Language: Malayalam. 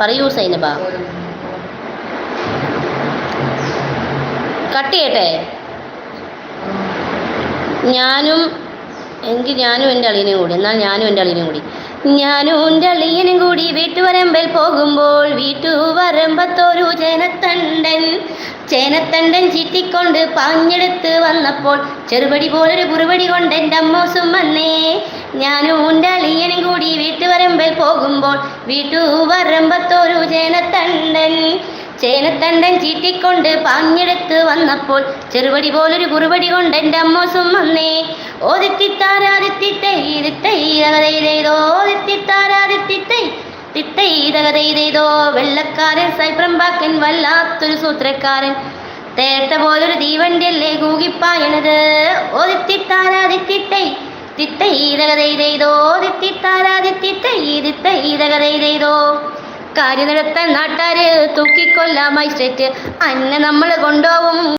പറയൂ സൈനബ. കട്ട് ചെയ്യട്ടെ. ഞാനും എനിക്ക് ഞാനും എന്റെ അളിയനും കൂടി. എന്നാൽ ഞാനും എന്റെ അളിയനും കൂടി. ഞാനും എന്റെ അളിയനും കൂടി വീട്ടുവരമ്പിൽ പോകുമ്പോൾ വീട്ടുവരമ്പത്തൊരു ചേനത്തണ്ടൻ ചേനത്തണ്ടൻ ചീറ്റിക്കൊണ്ട് പാഞ്ഞെടുത്ത് വന്നപ്പോൾ ചെറുപടി പോലൊരു കുറുപടി കൊണ്ട് എന്റെ വന്നേ ഞാനും അളിയനും കൂടി വീട്ടുവരമ്പിൽ പോകുമ്പോൾ വീട്ടുവരമ്പത്തൊരു ചേനത്തണ്ടൻ. ചേനത്തണ്ടൻ ചീറ്റിക്കൊണ്ട് പാഞ്ഞെടുത്ത് വന്നപ്പോൾ ചെറുപടി പോലൊരു കുറുപടി കൊണ്ട് എന്റെ അമ്മോസും വന്നേ ഓതിത്തിത്താരാതിത്തിത്തൈ വെള്ളക്കാരൻ സൈപ്രംബാക്കൻ വല്ലാത്തൊരു സൂത്രക്കാരൻ. തേട്ട പോലൊരു തീവണ്ടിയല്ലേ കൂകിപ്പായണത്? ഓതിത്തിത്താരാതിത്തിത്തൈ കാര്യം നടത്താൻ നാട്ടാര് തൂക്കിക്കൊല്ലാമായി സ്റ്റേറ്റ് അന്നെ നമ്മൾ കൊണ്ടുപോവും